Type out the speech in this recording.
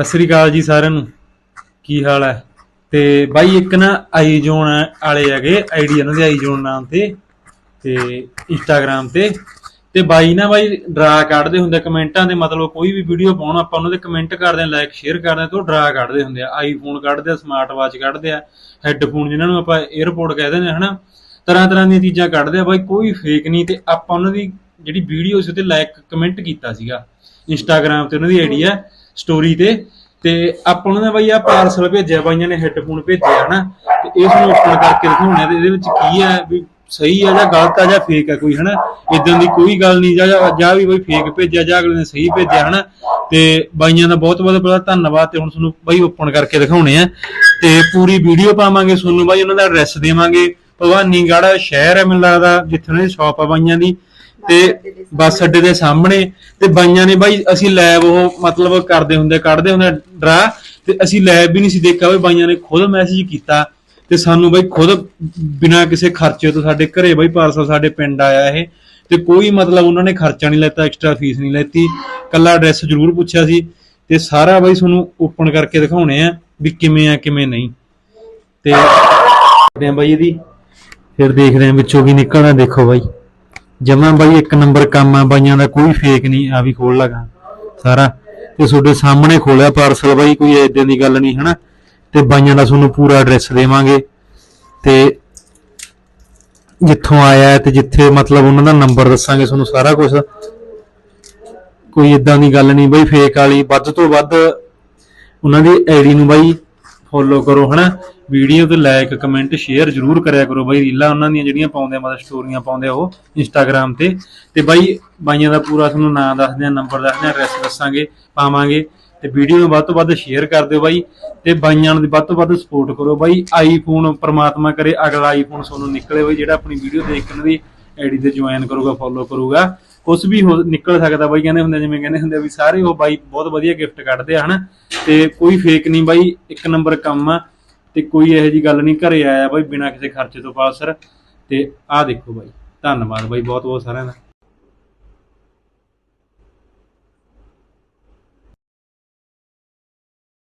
ਸਤਿ ਸ੍ਰੀ ਅਕਾਲ ਜੀ ਸਾਰਿਆਂ ਨੂੰ। ਕੀ ਹਾਲ ਹੈ? ਤੇ ਬਾਈ ਇੱਕ ਨਾ ਆਈ ਵਾਲੇ ਹੈਗੇ, ਆਈਡੀ ਇਹਨਾਂ ਦੇ ਆਈ ਜੋਨ ਨਾਮ ਤੇ ਤੇ ਇੰਸਟਾਗ੍ਰam ਤੇ। ਤੇ ਬਾਈ ਨਾ ਬਾਈ ਡਰਾ ਕੱਢਦੇ ਹੁੰਦੇ ਕਮੈਂਟਾਂ ਦੇ ਮਤਲਬ ਕੋਈ ਵੀ ਵੀਡੀਓ ਪਾਉਣਾ, ਆਪਾਂ ਉਹਨਾਂ ਦੇ ਕਮੈਂਟ ਕਰਦੇ ਆ ਲਾਈਕ ਸ਼ੇਅਰ ਕਰਦੇ ਆ, ਤੇ ਉਹ ਡਰਾ ਕੱਢਦੇ ਹੁੰਦੇ ਆ। ਆਈਫੋਨ ਕੱਢਦੇ ਆ ਸਮਾਰਟ ਵਾਚ ਕੱਢਦੇ ਆ ਹੈੱਡਫੋਨ ਜਿਨ੍ਹਾਂ ਨੂੰ ਆਪਾਂ 에어ਪੋਰਟ ਕਹਿੰਦੇ ਨੇ ਹਨਾ? ਤਰ੍ਹਾਂ ਤਰ੍ਹਾਂ ਦੀਆਂ ਚੀਜ਼ਾਂ ਕੱਢਦੇ ਆ। ਬਾਈ ਕੋਈ ਫੇਕ ਨਹੀਂ, ਤੇ ਆਪਾਂ ਉਹਨਾਂ ਦੀ ਜਿਹੜੀ ਵੀਡੀਓ ਸੀ ਉਹਤੇ ਲਾਈਕ ਕਮੈਂਟ ਕੀਤਾ ਸੀਗਾ। ਇੰਸਟਾਗ੍ਰam ਤੇ ਉਹਨਾਂ ਦੀ ਆਈਡੀ ਆ। ਸਟੋਰੀ ਤੇ ਤੇ ਆਪਾਂ ਉਹਨਾਂ ਨੇ ਬਾਈ ਆ ਪਾਰਸਲ ਭੇਜਿਆ, ਬਾਈਆਂ ਨੇ ਹੈੱਡਫੋਨ ਭੇਜਿਆ, ਹਨਾ? ਤੇ ਇਸ ਨੂੰ ਓਪਨ ਕਰਕੇ ਦਿਖਾਉਣਾ ਤੇ ਇਹਦੇ ਵਿੱਚ ਕੀ ਹੈ ਵੀ ਸਹੀ ਆ ਜਾਂ ਗਲਤ ਆ ਜਾਂ ਫੇਕ ਆ ਕੋਈ, ਹਨਾ? ਇਦਾਂ ਦੀ ਕੋਈ ਗੱਲ ਨਹੀਂ, ਜਾਂ- ਜਾਂ ਵੀ ਬਈ ਫੇਕ ਭੇਜਿਆ ਜਾਂ ਅਗਲੇ ਨੇ ਸਹੀ ਭੇਜਿਆ, ਹਨਾ? ਤੇ ਬਾਈਆਂ ਦਾ ਬਹੁਤ ਬਹੁਤ ਬੜਾ ਧੰਨਵਾਦ ਤੇ ਹੁਣ ਤੁਹਾਨੂੰ ਬਾਈ ਓਪਨ ਕਰਕੇ ਦਿਖਾਉਣੇ ਆ। ਤੇ ਪੂਰੀ ਵੀਡੀਓ ਪਾਵਾਂਗੇ, ਤੁਹਾਨੂੰ ਬਾਈ ਉਹਨਾਂ ਦਾ ਐਡਰੈਸ ਦੇਵਾਂਗੇ। ਭਵਾਨੀਗੜ੍ਹ ਸ਼ਹਿਰ ਹੈ ਮੈਨੂੰ ਲੱਗਦਾ, ਜਿੱਥੇ ਉਹਨਾਂ ਦੀ ਸ਼ਾਪ ਆ ਬਾਈਆਂ ਦੀ। ਤੇ ਬੱਸ ਅੱਡੇ ਦੇ ਸਾਹਮਣੇ ਤੇ ਬਾਈਆਂ ਨੇ ਬਾਈ ਅਸੀਂ ਲੈਬ ਉਹ ਮਤਲਬ ਕਰਦੇ ਹੁੰਦੇ, ਕੱਢਦੇ ਹੁੰਦੇ ਡਰਾ ਤੇ ਅਸੀਂ ਲੈਬ ਵੀ ਨਹੀਂ ਸੀ ਦੇਖਿਆ ਬਈ ਬਾਈਆਂ ਨੇ ਖੁਦ ਮੈਸੇਜ ਕੀਤਾ ਤੇ ਸਾਨੂੰ ਬਾਈ ਖੁਦ ਬਿਨਾਂ ਕਿਸੇ ਖਰਚੇ ਤੋਂ ਸਾਡੇ ਘਰੇ ਬਾਈ ਪਾਰਸਲ ਸਾਡੇ ਪਿੰਡ ਆਇਆ ਇਹ ਤੇ ਕੋਈ ਮਤਲਬ ਉਹਨਾਂ ਨੇ ਖਰਚਾ ਨਹੀਂ ਲੈਤਾ ਐਕਸਟਰਾ ਫੀਸ ਨਹੀਂ ਲੈਤੀ ਕੱਲਾ ਐਡਰੈਸ ਜ਼ਰੂਰ ਪੁੱਛਿਆ ਸੀ ਤੇ ਸਾਰਾ ਬਾਈ ਤੁਹਾਨੂੰ ਓਪਨ ਕਰਕੇ ਦਿਖਾਉਣੇ ਆ ਵੀ ਕਿਵੇਂ ਆ, ਕਿਵੇਂ ਨਹੀਂ। ਤੇ ਕਰਦੇ ਆ ਬਾਈ ਇਹਦੀ, ਫਿਰ ਦੇਖਦੇ ਆ ਵਿੱਚੋਂ ਕੀ ਨਿਕਲਦਾ ਦੇਖੋ ਬਾਈ। ਜਮਾਂ ਬਾਈ ਇੱਕ ਨੰਬਰ ਕੰਮ ਆ, ਬਾਈਆਂ ਦਾ ਕੋਈ ਫੇਕ ਨਹੀਂ, ਆ ਵੀ ਖੋਲ ਲਗਾ ਸਾਰਾ। ਤੇ ਤੁਹਾਡੇ ਸਾਹਮਣੇ ਖੋਲਿਆ ਪਾਰਸਲ ਬਾਈ, ਕੋਈ ਏਦਾਂ ਦੀ ਗੱਲ ਨਹੀਂ, ਹਨਾ? ਤੇ ਬਾਈਆਂ ਦਾ ਤੁਹਾਨੂੰ ਪੂਰਾ ਐਡਰੈਸ ਦੇਵਾਂਗੇ। ਤੇ ਜਿੱਥੋਂ ਆਇਆ ਹੈ ਤੇ ਜਿੱਥੇ ਮਤਲਬ ਉਹਨਾਂ ਦਾ ਨੰਬਰ ਦੱਸਾਂਗੇ ਤੁਹਾਨੂੰ ਸਾਰਾ ਕੁਝ ਕੋਈ ਇਦਾਂ ਦੀ ਗੱਲ ਨਹੀਂ ਬਾਈ ਫੇਕ ਵਾਲੀ। ਵੱਧ ਤੋਂ ਵੱਧ ਉਹਨਾਂ ਦੀ ਆਈਡੀ ਨੂੰ ਬਾਈ ਫੋਲੋ ਕਰੋ, ਹਨਾ? ਵੀਡੀਓ ਤੇ ਲਾਈਕ ਕਮੈਂਟ ਸ਼ੇਅਰ ਜਰੂਰ ਕਰਿਆ ਕਰੋ ਬਾਈ। ਰੀਲਾਂ ਉਹਨਾਂ ਦੀਆਂ ਜਿਹੜੀਆਂ ਪਾਉਂਦੇ ਆ, ਮਤਲਬ ਸਟੋਰੀਆਂ ਪਾਉਂਦੇ ਆ ਉਹ ਇੰਸਟਾਗ੍ਰam ਤੇ। ਤੇ ਬਾਈ, ਬਾਈਆਂ ਦਾ ਪੂਰਾ ਤੁਹਾਨੂੰ ਨਾਮ ਦੱਸਦੇ ਆ ਨੰਬਰ ਦੱਸਦੇ ਆ ਐਡਰੈਸ ਦੱਸਾਂਗੇ, ਪਾਵਾਂਗੇ। ਤੇ ਵੀਡੀਓ ਨੂੰ ਵੱਧ ਤੋਂ ਵੱਧ ਸ਼ੇਅਰ ਕਰ ਦਿਓ ਬਾਈ। ਤੇ ਬਾਈਆਂ ਨੂੰ ਵੱਧ ਤੋਂ ਵੱਧ ਸਪੋਰਟ ਕਰੋ ਬਾਈ। ਆਈਫੋਨ ਪ੍ਰਮਾਤਮਾ ਕਰੇ, ਅਗਲਾ ਆਈਫੋਨ ਤੁਹਾਨੂੰ ਨਿਕਲੇ ਬਾਈ, ਜਿਹੜਾ ਆਪਣੀ ਵੀਡੀਓ ਦੇਖ ਕੇ ਉਹਨਾਂ ਦੀ ਆਈਡੀ ਤੇ ਜੁਆਇਨ ਕਰੂਗਾ ਫੋਲੋ ਕਰੂਗਾ। ਕੁਝ ਵੀ ਹੋ ਨਿਕਲ ਸਕਦਾ ਬਾਈ ਕਹਿੰਦੇ ਹੁੰਦੇ, ਜਿਵੇਂ ਕਹਿੰਦੇ ਹੁੰਦੇ ਵੀ ਸਾਰੇ ਉਹ ਬਾਈ ਬਹੁਤ ਵਧੀਆ ਗਿਫਟ ਕੱਢਦੇ ਆ, ਹਨਾ? ਤੇ ਕੋਈ ਫੇਕ ਨਹੀਂ ਬਾਈ, ਇੱਕ ਨੰਬਰ ਕੰਮ ਆ, ਤੇ ਕੋਈ ਇਹੋ ਜੀ ਗੱਲ ਨਹੀਂ, ਘਰੇ ਆਇਆ ਬਾਈ ਬਿਨਾਂ ਕਿਸੇ ਖਰਚੇ ਤੋਂ ਪਾਸਰ ਤੇ ਆਹ ਦੇਖੋ ਬਾਈ, ਧੰਨਵਾਦ ਬਾਈ ਬਹੁਤ ਬਹੁਤ ਸਾਰਿਆਂ ਦਾ।